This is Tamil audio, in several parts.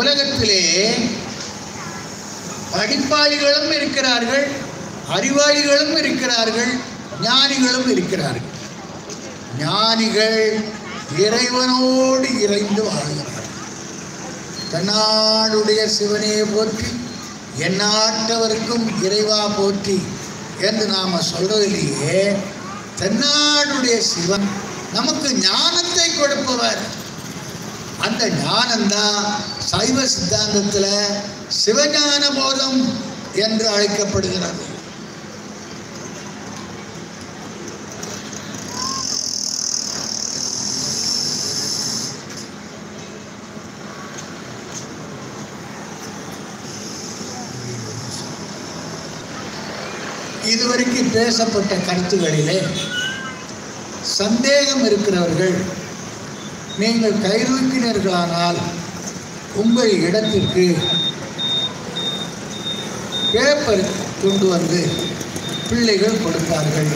உலகத்திலே படிப்பாளிகளும் இருக்கிறார்கள் அறிவாளிகளும் இருக்கிறார்கள் ஞானிகளும் இருக்கிறார்கள். ஞானிகள் இறைவனோடு இறைந்து வாழ்கிறார்கள். தன்னாடுடைய சிவனையை போற்றி எந்நாட்டவருக்கும் இறைவா போற்றி என்று நாம் சொல்றதிலேயே தென்னாடுடைய சிவன் நமக்கு ஞானத்தை கொடுப்பவர். அந்த ஞானம்தான் சைவ சித்தாந்தத்தில் சிவஞான போதம் என்று அழைக்கப்படுகிறது. இதுவரைக்கும் பேசப்பட்ட கருத்துகளிலே சந்தேகம் இருக்கிறவர்கள் நீங்கள் கைதூக்கினீர்களானால் உங்கள் இடத்திற்கு பேப்பர் கொண்டு வந்து பிள்ளைகள் கொடுத்தார்கள்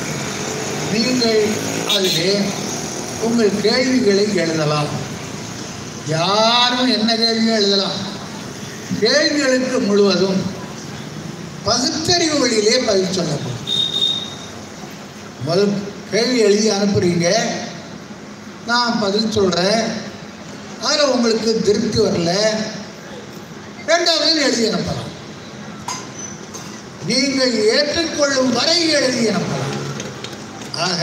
நீங்கள் அதிலே உங்கள் கேள்விகளை எழுதலாம். யாரும் என்ன கேள்வி எழுதலாம்? கேள்விகளுக்கு முழுவதும் பகுத்தறிவு வழியிலே பதில் சொல்லப்படும். முதல் கேள்வி எழுதி அனுப்புறீங்க. நான் பதில் சொல்கிறேன் அதில் உங்களுக்கு திருப்தி வரல. ரெண்டாவது எழுதி அனுப்பலாம். நீங்கள் ஏற்றுக்கொள்ளும் வரை எழுதி அனுப்பலாம். ஆக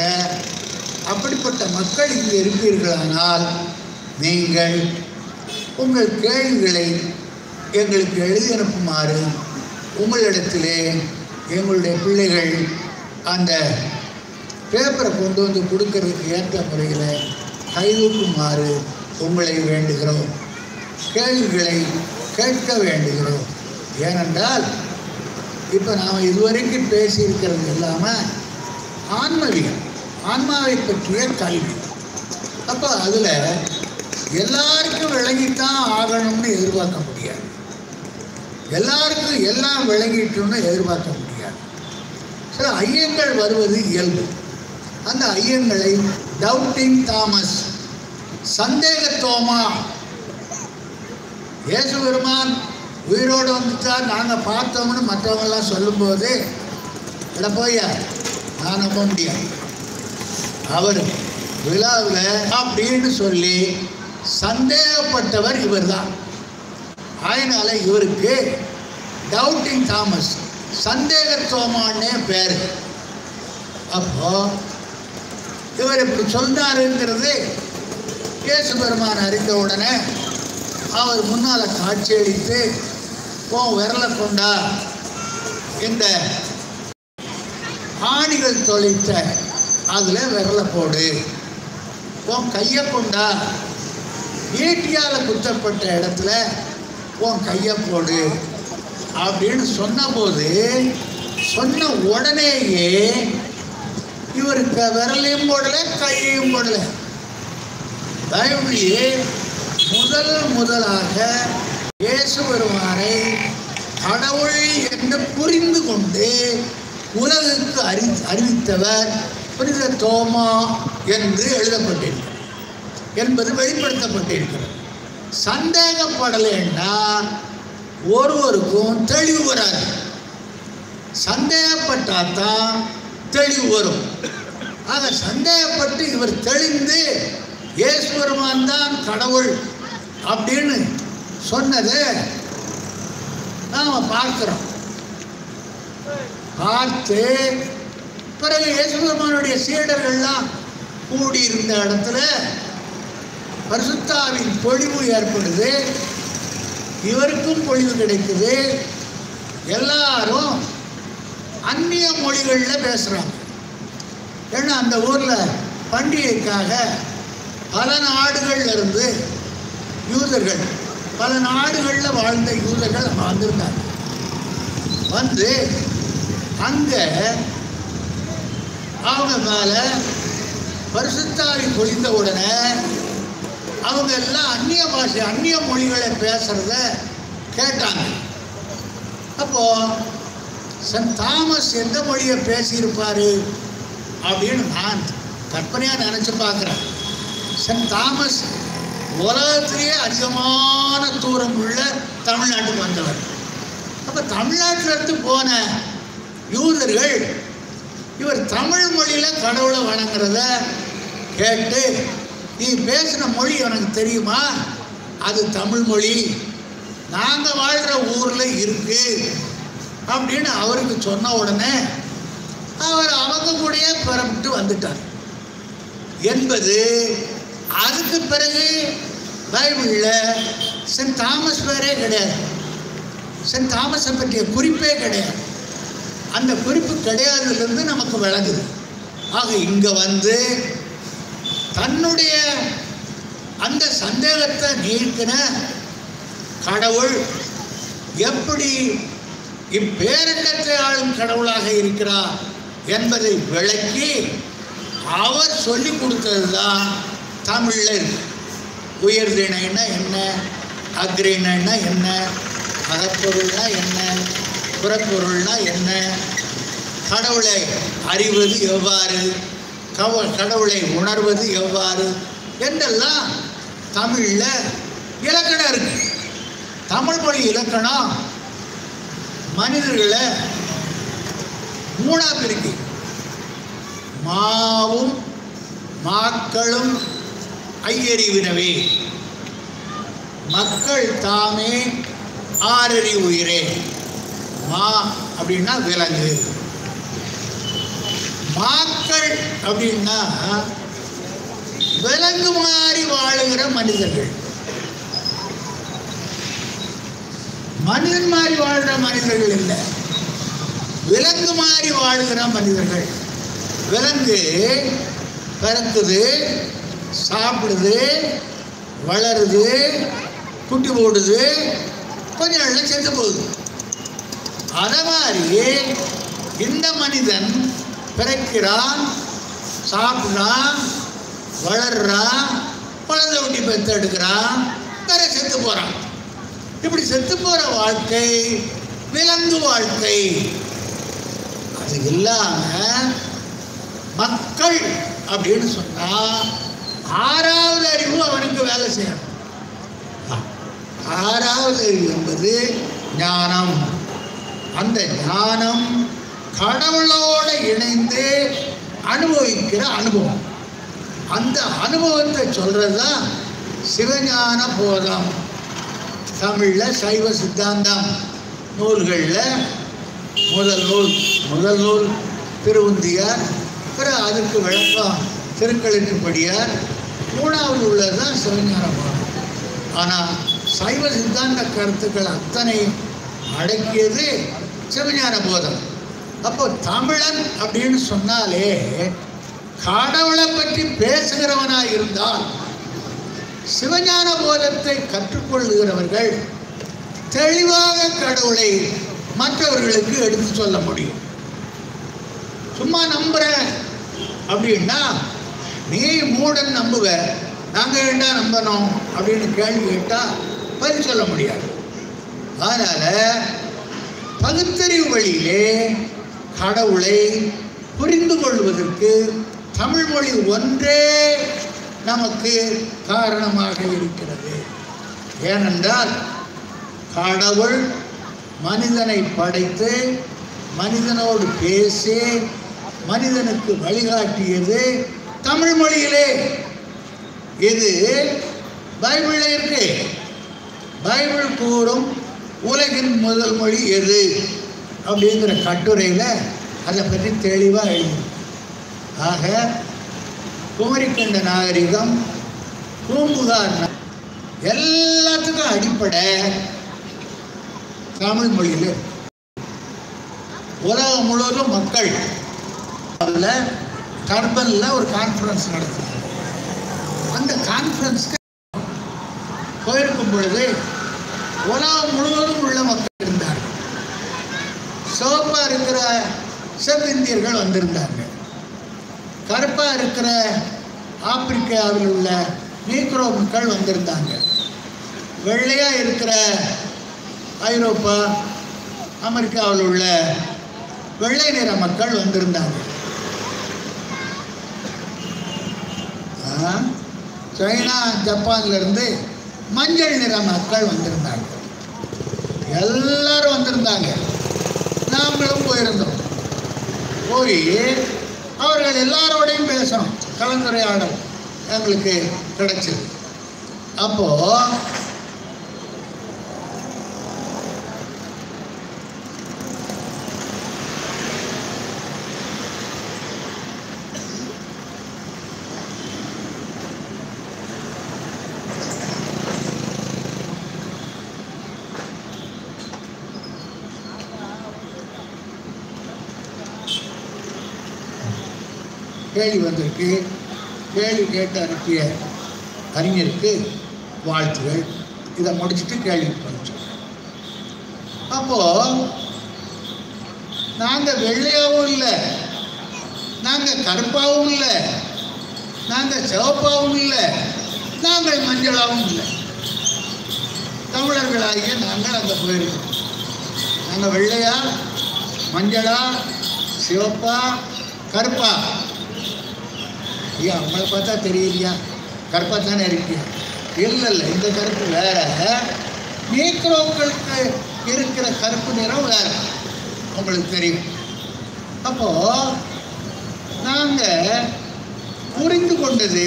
அப்படிப்பட்ட மக்கள் இங்கே இருப்பீர்களானால் நீங்கள் உங்கள் கேள்விகளை எங்களுக்கு எழுதி அனுப்புமாறு உங்களிடத்திலே எங்களுடைய பிள்ளைகள் அந்த பேப்பரை கொண்டு வந்து கொடுக்கறதுக்கு ஏற்ற முறையில் கைதூக்குமாறு உங்களை வேண்டுகிறோம். கேள்விகளை கேட்க வேண்டுகிறோம். ஏனென்றால் இப்போ நாம் இதுவரைக்கும் பேசியிருக்கிறது இல்லாமல் ஆன்மவியம் ஆன்மாவை பற்றிய கல்வி. அப்போ அதில் எல்லாருக்கும் விளங்கித்தான் ஆகணும்னு எதிர்பார்க்க முடியாது. எல்லாருக்கும் எல்லாம் விளங்கிட்டோம்னு எதிர்பார்க்க முடியாது. சில ஐயங்கள் வருவது இயல்பு. அந்த ஐயங்களை டவுட்டிங் தாமஸ் சந்தேகத்தோமா? இயேசு பெருமான் உயிரோடு வந்துட்டார். நாங்கள் பார்த்தோம்னு மற்றவங்கெல்லாம் சொல்லும்போது இட போயா நான் நம்ப முடியாது. அவர் விழாவில் அப்படின்னு சொல்லி சந்தேகப்பட்டவர் இவர்தான். அதனால் இவருக்கு டவுட்டிங் தாமஸ் சந்தேக பேர். அப்போ இவர் இப்படி சொன்னாருங்கிறது இயேசு பெருமான் அறிந்த உடனே அவர் முன்னால் காட்சியளித்து உன் விரலை கொண்டா. இந்த ஆணிகள் தொழித்த அதில் விரலை போடு. உன் கையை கொண்டா. ஈட்டியால் குத்தப்பட்ட இடத்துல உன் கையை போடு. அப்படின்னு சொன்னபோது சொன்ன உடனேயே இவருக்கு விரலையும் போடல கையையும் போடலை. பைபிளிலே முதல் முதலாக இயேசு வருவாரை கடவுள் என்று புரிந்து கொண்டு உலகுக்கு அறி அறிவித்தவர் புனித தோமா என்று எழுதப்பட்டிருக்கிறது என்பது வெளிப்படுத்தப்பட்டிருக்கிறது. சந்தேகப்படலைன்னா ஒருவருக்கும் தெளிவு வராது. சந்தேகப்பட்டால் தான் தெளிவு வரும். ஆக சந்தேகப்பட்டு இவர் தெளிந்து இயேசு தான் கடவுள் அப்படின்னு சொன்னது நாம் பார்க்கிறோம். பார்த்து பிறகு இயேசுபெருமானுடைய சீடர்கள்லாம் கூடியிருந்த இடத்துல பரிசுத்தாவின் பொழிவு ஏற்படுது. இவருக்கும் பொழிவு கிடைக்குது. எல்லாரும் அந்நிய மொழிகளில் பேசுகிறாங்க ஏன்னா அந்த ஊரில் பண்டிகைக்காக பல நாடுகள்ல இருந்து யூதர்கள் பல நாடுகளில் வாழ்ந்த யூதர்கள் அங்கே வந்திருந்தாங்க வந்து அங்கே அவங்க மேலே பரிசுத்தாவி பொழிந்த உடனே அவங்க எல்லாம் அந்நிய பாஷை அந்நிய மொழிகளை பேசுகிறத கேட்டாங்க. அப்போ சென்ட் தாமஸ் எந்த மொழியை பேசியிருப்பாரு அப்படின்னு நான் கற்பனையாக நினச்சி பார்க்குறேன். சென்ட் தாமஸ் உலகத்திலேயே அதிகமான தூரம் உள்ள தமிழ்நாட்டுக்கு வந்தவர். அப்போ தமிழ்நாட்டிலிருந்து போன யூதர்கள் இவர் தமிழ் மொழியில் கடவுளை வணங்குறத கேட்டு நீ பேசின மொழி எனக்கு தெரியுமா? அது தமிழ் மொழி. நாங்கள் வாழ்கிற ஊரில் இருக்கு. அப்படின்னு அவருக்கு சொன்ன உடனே அவர் அவங்க கூடயே புறப்பட்டு வந்துட்டார். என்பது அதுக்கு பிறகு பைபிளில் சென்ட் தாமஸ் பேரே கிடையாது. சென்ட் தாமஸை பற்றிய குறிப்பே கிடையாது. அந்த குறிப்பு கிடையாதுலேருந்து நமக்கு விளங்குது. ஆக இங்கே வந்து தன்னுடைய அந்த சந்தேகத்தை நீக்கின கடவுள் எப்படி இப்பேரண்டத்தை ஆளும் கடவுளாக இருக்கிறார் என்பதை விளக்கி அவர் சொல்லி கொடுத்தது தான் தமிழில் இருக்கு. உயர்திணைன்னா என்ன? அக்ரிணைன்னா என்ன? அகப்பொருள்னா என்ன? புறப்பொருள்னா என்ன? கடவுளை அறிவது எவ்வாறு? கவ கடவுளை உணர்வது எவ்வாறு? என்றெல்லாம் தமிழில் இலக்கணம் இருக்கு. தமிழ் மொழி இலக்கணம் மனிதர்களை மூணாக பிரிக்கு மாவும் மாக்களும் ஐயறிவினவே. மக்கள் தாமே ஆறறி உயிரே மா அப்படின்னா விலங்கு. மாக்கள் அப்படின்னா விலங்கு மாறி வாழுகிற மனிதர்கள். மனிதன் மாதிரி வாழ்கிற மனிதர்கள் இல்லை. விலங்கு மாறி வாழ்கிற மனிதர்கள். விலங்கு பிறக்குது சாப்பிடுது வளருது குட்டி போடுது கொஞ்ச நாளில் செத்து போகுது. அதை மாதிரி இந்த மனிதன் பிறக்கிறான் சாப்பிட்றான் வளர்றான் குழந்தை குட்டி பெற்று எடுக்கிறான் வேற செத்து போகிறான் இப்படி செத்து போகிற வாழ்க்கை விலங்கு வாழ்க்கை. அது இல்லாமல் மக்கள் அப்படின்னு சொன்னால் ஆறாவது அறிவு அவனுக்கு வேலை செய்யணும். ஆறாவது அறிவு என்பது ஞானம். அந்த ஞானம் கடவுளோட இணைந்து அனுபவிக்கிற அனுபவம். அந்த அனுபவத்தை சொல்கிறது தான் சிவஞான போதம். தமிழில் சைவ சித்தாந்தம். நூல்களில் முதல் நூல் முதல் நூல் திருவுந்தியார். பிறகு அதுக்கு விளக்கம். திருக்களிட்டுப்படியார் மூணாவது உள்ளது தான் சிவஞான போதம் ஆனால் சைவ சித்தாந்த கருத்துக்கள் அத்தனை அடக்கியது சிவஞான போதம். அப்போ தமிழன் அப்படின்னு சொன்னாலே கடவுளை பற்றி பேசுகிறவனாக இருந்தால் சிவஞான போதத்தை கற்றுக்கொள்ளுகிறவர்கள் தெளிவாக கடவுளை மற்றவர்களுக்கு எடுத்து சொல்ல முடியும். சும்மா நம்புறேன் அப்படின்னா நீ மூடன் நம்புவ? நாங்கள் என்ன நம்பணும்? அப்படின்னு கேள்வி கேட்டால் பதில் சொல்ல முடியாது. அதனால் பகுத்தறிவு வழியிலே கடவுளை புரிந்து கொள்வதற்கு தமிழ் மொழி ஒன்றே நமக்கு காரணமாக இருக்கிறது. ஏனென்றால் கடவுள் மனிதனை படைத்து மனிதனோடு பேசி மனிதனுக்கு வழிகாட்டியது தமிழ் மொழியிலே இது பைபிளில் இருக்கு. பைபிள் கூறும் உலகின் முதல் மொழி எது? அப்படிங்கிற கட்டுரையில் அதை பற்றி தெளிவாக எழுதி. ஆக குமரிக்கண்ட நாகரிகம் பூம்புகார் எல்லாத்துக்கும் அடிப்படை தமிழ் மொழியில் உலகம் முழுவதும் மக்கள் அதில் டர்பனில் ஒரு கான்ஃபரன்ஸ் நடத்துனாங்க அந்த கான்ஃபரன்ஸ்க்கு போயிருக்கும் பொழுது உலகம் முழுவதும் உள்ள மக்கள் இருந்தார்கள். சிவப்பாக இருக்கிற செவ்விந்தியர்கள் வந்திருந்தாங்க கருப்பாக இருக்கிற ஆப்பிரிக்காவில் உள்ள நீக்ரோ மக்கள் வந்திருந்தாங்க வெள்ளையாக இருக்கிற ஐரோப்பா அமெரிக்காவில் உள்ள வெள்ளை நிற மக்கள் வந்திருந்தாங்க சைனா ஜப்பான்ல இருந்து மஞ்சள் நிற மக்கள் வந்திருந்தாங்க. எல்லாரும் வந்திருந்தாங்க. நாங்களும் போயிருந்தோம். போய் அவர்கள் எல்லாரோடையும் பேசணும். கலந்துரையாடல் எங்களுக்கு கிடைச்சது. அப்போது கேள்வி வந்திருக்கு. கேள்வி கேட்டு அனுப்பிய அறிஞருக்கு வாழ்த்துகள். இதை முடிச்சுட்டு கேள்வி படிச்சோம் அப்போ நாங்கள் வெள்ளையாகவும் இல்லை. நாங்கள் கருப்பாவும் இல்லை. நாங்கள் சிவப்பாகவும் இல்லை. நாங்கள் மஞ்சளாகவும் இல்லை. தமிழர்களாகிய நாங்கள் அங்கே போயிருக்கோம். நாங்கள் வெள்ளையா மஞ்சளா சிவப்பா கருப்பா? ஐயா உங்களை பார்த்தா தெரியலையா? கருப்பாக தானே இருக்கியா? இல்லை இல்லை இந்த கருப்பு வேற. நீக்ரோக்களுக்கு இருக்கிற கருப்பு நிறம் வேற. உங்களுக்கு தெரியும். அப்போ நாங்கள் புரிந்து கொண்டது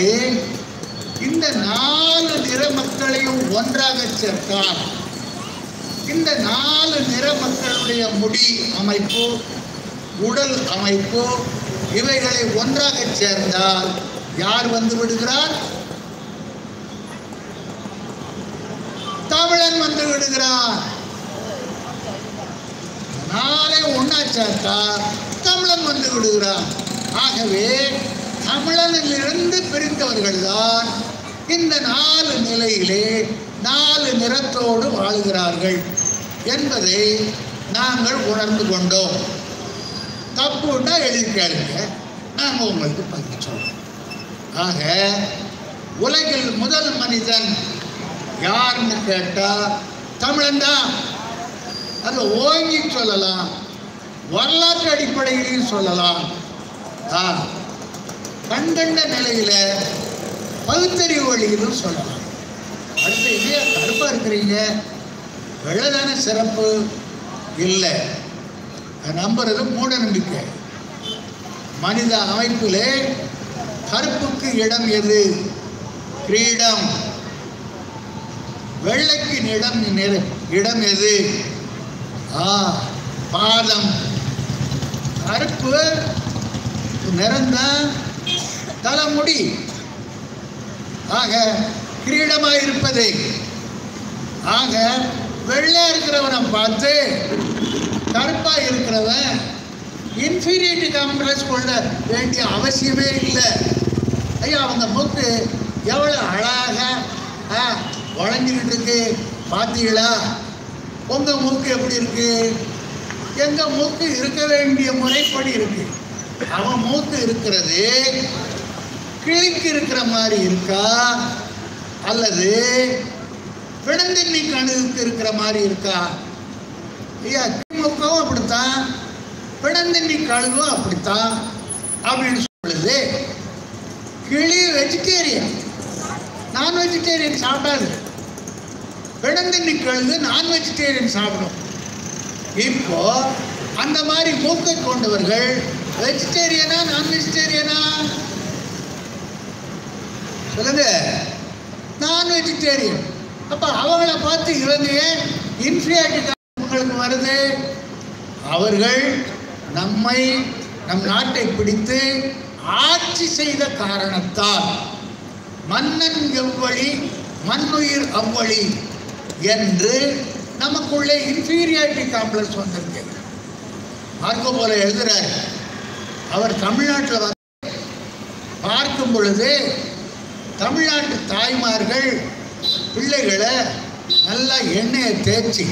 இந்த நாலு நிற மக்களையும் ஒன்றாக சேர்த்தால் இந்த நாலு நிற மக்களுடைய முடி அமைப்பு உடல் அமைப்பு இவைகளை ஒன்றாக சேர்ந்தால் யார் வந்து விடுகிறார்? தமிழன் வந்து விடுகிறார். நாளை ஒன்னா சேர்த்தா தமிழன் வந்து விடுகிறார். ஆகவே தமிழனிலிருந்து பிரிந்தவர்கள் தான் இந்த நாலு நிலையிலே நாலு நிறத்தோடு வாழுகிறார்கள் என்பதை நாங்கள் உணர்ந்து கொண்டோம். தப்புன்னா எழுதி நாங்கள் உங்களுக்கு பதில் சொல்கிறோம் ஆக உலகில் முதல் மனிதன் யாருன்னு கேட்டால் தமிழன் தான் அதை ஓங்கி சொல்லலாம். வரலாற்று அடிப்படையிலையும் சொல்லலாம். ஆ கண்கண்ட நிலையில் பகுத்தறிவு வழியிலும் சொல்லலாம். அடுத்து இல்லையா கருப்பாக இருக்கிறீங்க. வெள்ளதான சிறப்பு இல்லை. நம்புறது மூட நம்பிக்கை. மனித அமைப்பிலே கருப்புக்கு இடம் எது? கிரீடம். வெள்ளைக்கு இடம் நிற- இடம் எது? ஆ பாதம். கருப்பு நிறந்த தலைமுடி. ஆக கிரீடமாக இருப்பது. ஆக வெள்ளை இருக்கிறவனை பார்த்து கருப்பாக இருக்கிறவன் இன்ஃபீரியாரிட்டி காம்ப்ளெக்ஸ் கொள்ள வேண்டிய அவசியமே இல்லை. ஐயா அவங்க மூக்கு எவ்வளோ அழகாக ஆ வளைஞ்சிக்கிட்டு இருக்கு பார்த்தீங்களா? உங்கள் மூக்கு எப்படி இருக்கு? எங்கள் மூக்கு இருக்க வேண்டிய முறைப்படி இருக்கு. அவன் மூக்கு இருக்கிறது கிழிக்கு இருக்கிற மாதிரி இருக்கா? அல்லது பிணந்தண்ணி கணுவுக்கு இருக்கிற மாதிரி இருக்கா? ஐயா திமுகவும் அப்படித்தான் பிணந்தண்ணி கழுவும் அப்படித்தான் அப்படின்னு சொல்லுது. கிளி வெஜிடேரியன் நான் வெஜிடேரியன் சாப்பிடாது. பிணந்தண்ணி கழுகு நான் வெஜிடேரியன் சாப்பிடும். இப்போ அந்த மாதிரி மூக்கை கொண்டவர்கள் வெஜிடேரியனா நான் வெஜிடேரியனா சொல்லுங்க. நான் வெஜிடேரியன் அப்போ அவங்கள பார்த்து இவங்க ஏன் இன்ஃபீரியாரிட்டி உங்களுக்கு வருது அவர்கள் நம்மை நம் நாட்டை பிடித்து ஆட்சி செய்த காரணத்தால் மன்னன் எவ்வழி மண்ணுயிர் அவ்வழி என்று நமக்குள்ளே இன்ஃபீரியாரிட்டி காம்ப்ளெக்ஸ் வந்திருக்கு மார்க்கோ போல எழுதுறார் அவர் தமிழ்நாட்டில் வந்து பார்க்கும் பொழுது தமிழ்நாட்டு தாய்மார்கள் பிள்ளைகளை நல்லா எண்ணெயை தேய்ச்சி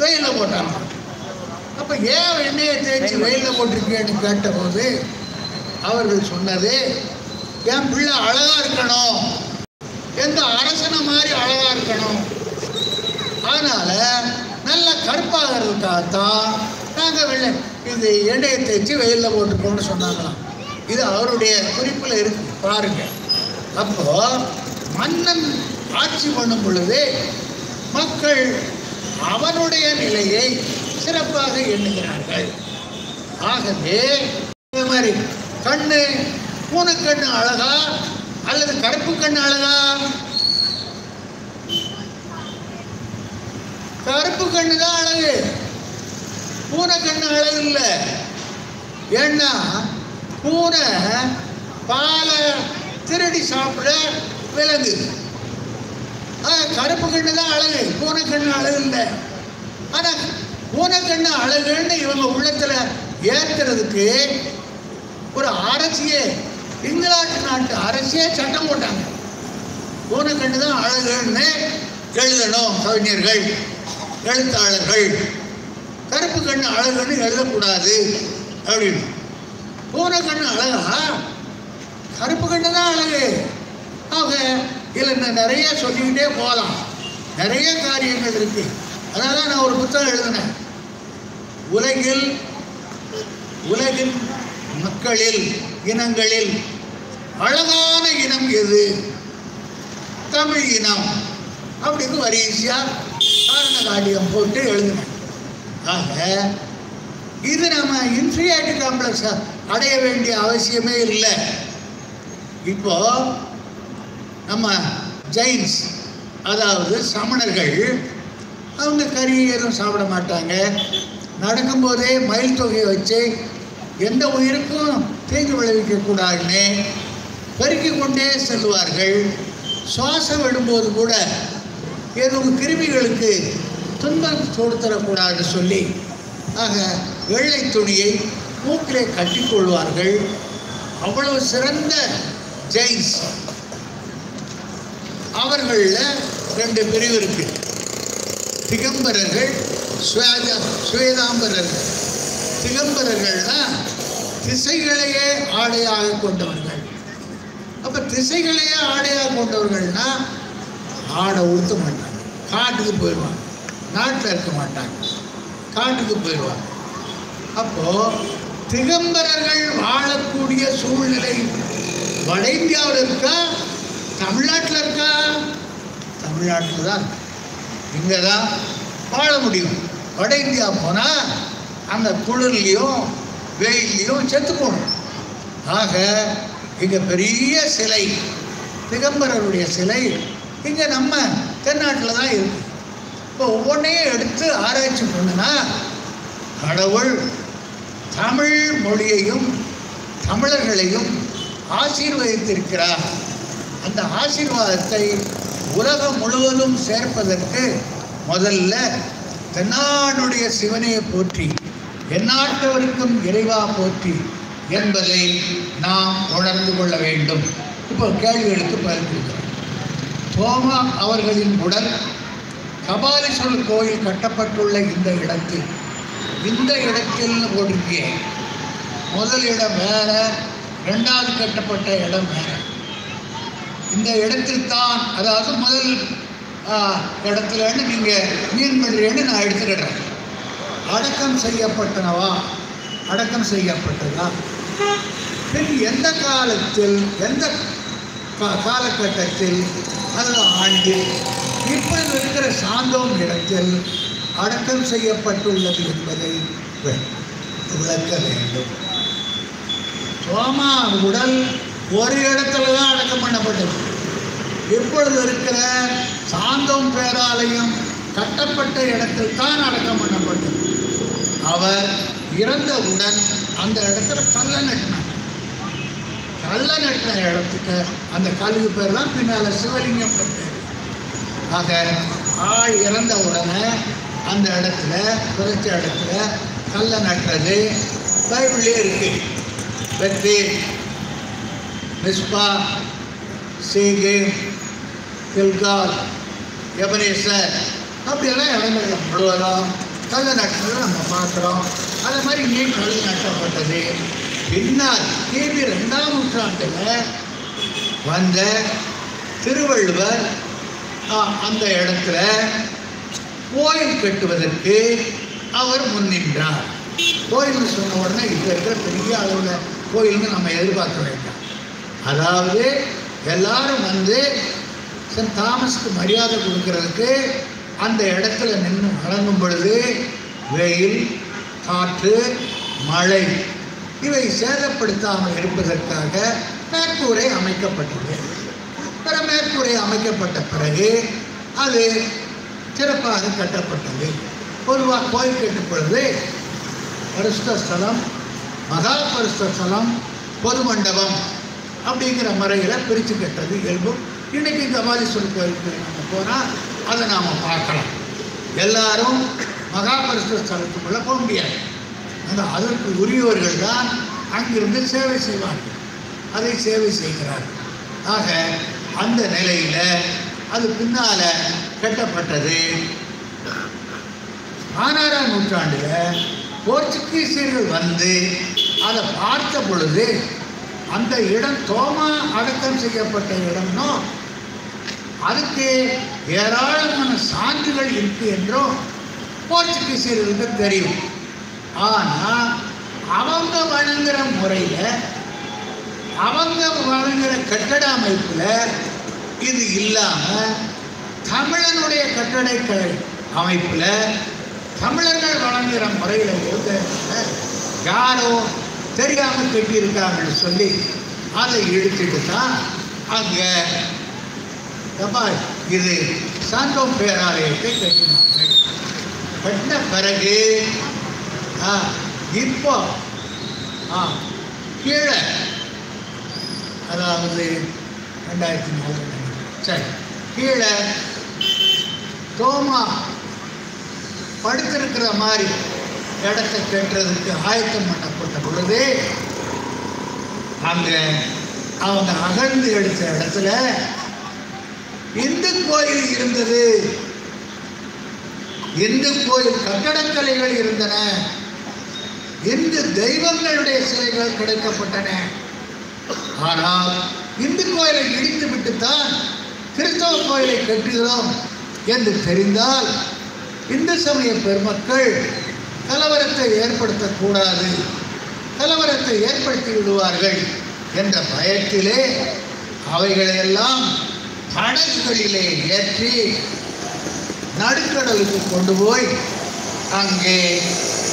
வெயிலில் போட்டாங்க அப்போ ஏன் எண்ணெயை தேய்ச்சி வெயிலில் போட்டிருக்கேன்னு கேட்டபோது அவர்கள் சொன்னது என் பிள்ளை அழகா இருக்கணும். எந்த அரசனை மாதிரி அழகா இருக்கணும். அதனால நல்ல கருப்பாகிறதுக்காகத்தான் நாங்கள் வெள்ளை இது எண்ணெயை தேய்ச்சி வெயிலில் போட்டுருக்கோம்னு சொன்னாங்களாம். இது அவருடைய குறிப்பில் இருக்கு. பாருங்க. அப்போ மன்னன் ஆட்சி பண்ணும் பொழுது மக்கள் அவனுடைய நிலையை சிறப்பாக எண்ணுகிறார்கள். ஆகவே இந்த மாதிரி கண்ணு பூனைக்கண்ணு அழகா அல்லது கருப்பு கண்ணு அழகா? கருப்பு கண்ணு தான் அழகு. பூனை கண்ணு அழகு இல்லை. ஏன்னா பூனை பாலை திருடி சாப்பிட விலங்கு. கருப்பு கண்ணு தான் அழகு பூனை கண்ணு அழகு இல்லை ஆனால் பூனை கண்ணு அழகுன்னு இவங்க உள்ளத்தில் ஏற்றுறதுக்கு ஒரு அரசியே இங்கிலாந்து நாட்டு அரசியே சட்டம் போட்டாங்க. பூனை கண்ணு தான் அழகுன்னு எழுதணும் கவிஞர்கள் எழுத்தாளர்கள். கருப்பு கண்ணு அழகுன்னு எழுதக்கூடாது அப்படின்னு. பூனை கண்ணு அழகா? கருப்பு கண்ணு தான் அழகு. ஆக இதில் இன்னும் நிறைய சொல்லிக்கிட்டே போகலாம். நிறைய காரியங்கள் இருக்கு. அதனால நான் ஒரு புத்தகம் எழுதினேன். உலகில் உலகின் மக்களில் இனங்களில் அழகான இனம் எது? தமிழ் இனம் அப்படின்னு வரிசையாக காரண காரியம் போட்டு எழுதினேன். ஆக இது நம்ம இன்ஃபீரியாரிட்டி காம்ப்ளெக்ஸ் அடைய வேண்டிய அவசியமே இல்லை. இப்போ நம்ம ஜெயின்ஸ் அதாவது சமணர்கள் அவங்க கறி எதுவும் சாப்பிட மாட்டாங்க. நடக்கும்போதே மயில் தொகையை வச்சு எந்த உயிருக்கும் தீங்கு விளைவிக்கக்கூடாதுன்னு பெருக்கி கொண்டே செல்வார்கள் சுவாசம் விடும்போது கூட எதுவும் கிருமிகளுக்கு துன்பம் கொடுத்துடக்கூடாதுன்னு சொல்லி ஆக வெள்ளை துணியை மூக்கிலே கட்டிக்கொள்வார்கள் அவ்வளவு சிறந்த ஜெயின்ஸ். அவர்களில் ரெண்டு பிரிவு இருக்கு. திகம்பரர்கள் சுவேத சுவேதாம்பரர்கள் திகம்பரர்கள்னா திசைகளையே ஆடையாக கொண்டவர்கள். அப்போ திசைகளையே ஆடையாக கொண்டவர்கள்னா ஆடை உடுத்த மாட்டாங்க. காட்டுக்கு போயிடுவாங்க நாட்டில் இருக்க மாட்டாங்க. காட்டுக்கு போயிடுவாங்க அப்போது திகம்பரர்கள் வாழக்கூடிய சூழ்நிலை வட இந்தியாவில் இருக்கா? தமிழ்நாட்டில் இருக்கா? தமிழ்நாட்டில் தான் இங்கே தான் வாழ முடியும். வட இந்தியா போனால் அந்த குளிர்லையும் வெயில்லையும் செத்து போகணும். ஆக இங்கே பெரிய சிலை திகம்பரருடைய சிலை இங்கே நம்ம தென்னாட்டில் தான் இருக்கு. இப்போ ஒவ்வொன்றையும் எடுத்து ஆராய்ச்சி பண்ணுனா கடவுள் தமிழ் மொழியையும் தமிழர்களையும் ஆசீர்வதித்திருக்கிறார். அந்த ஆசீர்வாதத்தை உலகம் முழுவதும் சேர்ப்பதற்கு முதல்ல தென்னாடுடைய சிவனையை போற்றி எந்நாட்டவருக்கும் இறைவா போற்றி என்பதை நாம் உணர்ந்து கொள்ள வேண்டும். இப்போ கேள்விகளுக்கு பதில் கொடுக்கிறோம். தோமா அவர்களின் உடல் கபாலீஸ்வரர் கோயில் கட்டப்பட்டுள்ள இந்த இடத்தில் இந்த இடத்தில் ஒடுங்கிய முதல் இடம் வேற ரெண்டாவது கட்டப்பட்ட இடம் வேற. இந்த இடத்தில் தான் அதாவது முதல் இடத்துலன்னு நீங்கள் மீன்படுறேன்னு நான் எடுத்துக்கிடுறேன் அடக்கம் செய்யப்பட்டனவா? அடக்கம் செய்யப்பட்டதா? பின் எந்த காலத்தில் எந்த காலகட்டத்தில் அல்லது ஆண்டில் இப்பொழுது இருக்கிற சாந்தோம் இடத்தில் அடக்கம் செய்யப்பட்டுள்ளது என்பதை விளக்க வேண்டும். சோமா உடல் ஒரு இடத்துல தான் அடக்கம் பண்ணப்பட்டது. இப்பொழுது இருக்கிற சாந்தம் பேராலயம் கட்டப்பட்ட இடத்தில் தான் அடக்கம் பண்ணப்பட்டது. அவர் இறந்தவுடன் அந்த இடத்துல கல்லை நட்டினார். கல்லை நட்டின இடத்துக்கு அந்த கல்லுக்கு பேர் தான் பின்னால் சிவலிங்கம் பேர் ஆக ஆள் இறந்த உடனே அந்த இடத்துல புதைச்ச இடத்துல கல்லை நட்டுறது பைபிள்லேயே இருக்கு. வெற்றி. மிஸ்பா சீகேம் கில்கால் எபனேசர் அப்படியெல்லாம் இடங்கள் முழுவதும் கல்ல நட்டுறது நம்ம பார்க்குறோம். அது மாதிரி இங்கே கல் நட்டப்பட்டது பின்னால் கிபி ரெண்டாம் நூற்றாண்டில் வந்த திருவள்ளுவர் அந்த இடத்துல கோயில் கட்டுவதற்கு அவர் முன்னின்றார் கோயில்னு சொன்ன உடனே இப்போ இருக்கிற பெரிய அளவில் கோயில்னு நம்ம எதிர்பார்க்க வேண்டாம். அதாவது எல்லாரும் வந்து சென்ட் தாமஸ்க்கு மரியாதை கொடுக்கறதுக்கு அந்த இடத்துல நின்று வழங்கும் பொழுது வெயில் காற்று மழை இவை சேதப்படுத்தாமல் இருப்பதற்காக மேற்கூரை அமைக்கப்பட்டது. பிற மேற்கூரை அமைக்கப்பட்ட பிறகு அது சிறப்பாக கட்டப்பட்டது. பொதுவாக கோயில் கட்டும் பொழுது பரிசுத்த ஸ்தலம் மகா பரிசுத்த ஸ்தலம் பொது மண்டபம் அப்படிங்கிற முறையில் பிரித்து கட்டுறது இயல்பு இன்றைக்கி கபாலீஸ்வரர் கோயிலுக்கு நம்ம போனால் அதை நாம் பார்க்கலாம். எல்லாரும் மகா ஸ்தலத்துக்குள்ளே போக முடியாது. அந்த அதற்கு உரியவர்கள் தான் அங்கிருந்து சேவை செய்வார்கள். அதை சேவை செய்கிறார்கள் ஆக அந்த நிலையில் அது பின்னால் கட்டப்பட்டது. பதினாறாம் நூற்றாண்டில் போர்ச்சுகீசியர்கள் வந்து அதை பார்த்த பொழுது அந்த இடம் தோமா அடக்கம் செய்யப்பட்ட இடம்னோ அதுக்கு ஏராளமான சான்றுகள் இருக்கு என்றும் போர்ச்சுகீசியர்களுக்கு தெரியும். ஆனால் அவங்க வழங்குற முறையில் அவங்க வழங்குற கட்டட அமைப்பில் இது இல்லாமல் தமிழனுடைய கட்டடக்கலை அமைப்பில் தமிழர்கள் வழங்குகிற முறையில் இருந்து யாரோ தெரியாமல் கட்டியிருக்காங்கன்னு சொல்லி அதை இழுத்துட்டு தான் அங்கே இது சாந்தோம் பேராலயத்தை கட்டினார்கள். கட்டின பிறகு ஆ, இப்போ ஆ, கீழே அதாவது ரெண்டாயிரத்தி நாலு சரி கீழே தோமா படுத்திருக்கிற மாதிரி இடத்தை கட்டுறதுக்கு ஆயத்தம் பண்ணப்பட்ட பொழுது அங்கே அவங்க அகழ்ந்து எடுத்த இடத்துல இந்து கோயில் இருந்தது. இந்து கோயில் கட்டடக்கலைகள் இருந்தன. இந்து தெய்வங்களுடைய சிலைகள் கிடைக்கப்பட்டன. ஆனால் இந்து கோயிலை இடித்து விட்டுத்தான் கிறிஸ்தவ கோயிலை கட்டுகிறோம் என்று தெரிந்தால் இந்து சமய பெருமக்கள் கலவரத்தை ஏற்படுத்தக்கூடாது. கலவரத்தை ஏற்படுத்தி விடுவார்கள் என்ற பயத்திலே அவைகளையெல்லாம் படகுகளிலே ஏற்றி நடுக்கடலுக்கு கொண்டு போய் அங்கே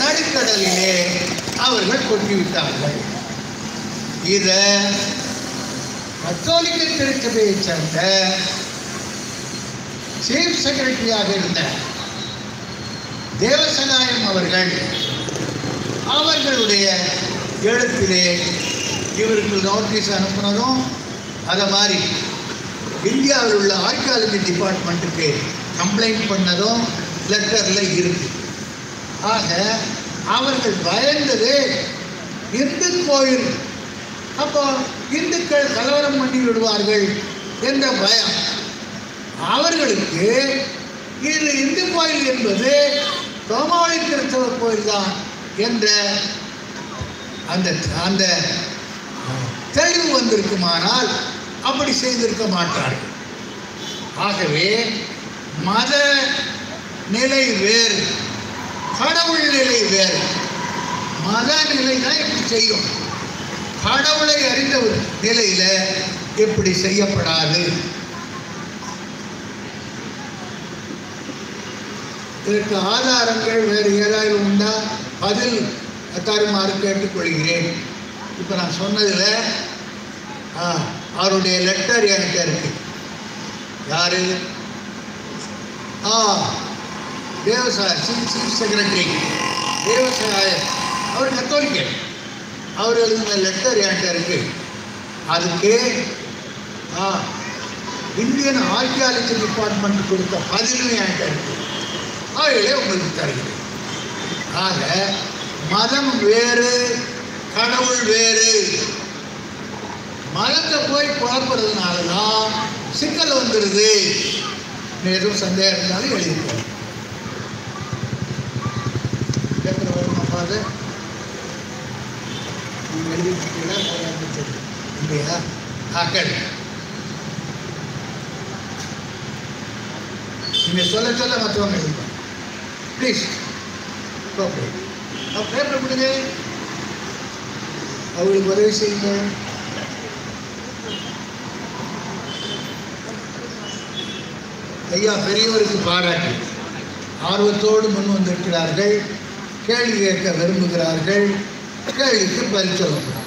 நடுக்கடலிலே அவர்கள் கொட்டிவிட்டார்கள். இதை கத்தோலிக்க திருச்சபையை சேர்ந்த சீஃப் செக்ரட்டரியாக இருந்த தேவசனாயம் அவர்கள் அவர்களுடைய எழுத்திலே இவருக்கு நோட்டீஸ் அனுப்புனதும் அதை மாதிரி இந்தியாவில் உள்ள ஆர்கியாலஜி டிபார்ட்மெண்ட்டுக்கு கம்ப்ளைண்ட் பண்ணதும் லெட்டரில் இருக்கு. ஆக அவர்கள் பயந்தது இந்து கோயில். அப்போ இந்துக்கள் கலவரம் பண்ணி விடுவார்கள் என்ற பயம். அவர்களுக்கு இது இந்து கோயில் என்பது ரோமாவளி கிறிஸ்தவ கோயில் தான் என்ற அந்த அந்த தெளிவு வந்திருக்குமானால் அப்படி செய்திருக்க மாட்டார்கள். ஆகவே மத நிலை வேறு கடவுள் நிலை வேறு. மத நிலை தான் இப்படி செய்யும். கடவுளை அறிந்த ஒரு இப்படி செய்யப்படாது. இதற்கு ஆதாரங்கள் வேறு ஏதாவது உண்டா? பதில் தருமாறு கேட்டுக்கொள்கிறேன். இப்போ நான் சொன்னதில் ஆ, அவருடைய லெட்டர் எனக்கு இருக்கு. யாரு? ஆ Devasaya chief chief secretary Devasaya அவர் கத்தோலிக்கர். அவர் எழுதின லெட்டர் என்கிட்ட இருக்கு. அதுக்கு ஆ இந்தியன் ஆர்கியாலஜி டிபார்ட்மெண்ட் கொடுத்த பதிலும் என்கிட்ட இருக்குது அவைகளே உங்களுக்கு தருகிறேன் ஆக மதம் வேறு கடவுள் வேறு. மதத்தை போய் குழப்பறதுனால தான் சிக்கல் வந்துடுது எதுவும் சந்தேகம் இருந்தாலும் எழுதிப்போம் பேப்பர் வருமா ஃபாதர் இல்லையா? ஆக்கள். நீங்கள் சொல்ல சொல்ல மற்றவங்க ப்ளீஸ் ஓகே பேப்பர் கொடுங்க அவங்களுக்கு உதவி செய்யுங்க ஐயா பெரியவருக்கு பாராட்டு. ஆர்வத்தோடு முன் வந்திருக்கிறார்கள். கேள்வி கேட்க விரும்புகிறார்கள். கேள்விக்கு பரிசோதனை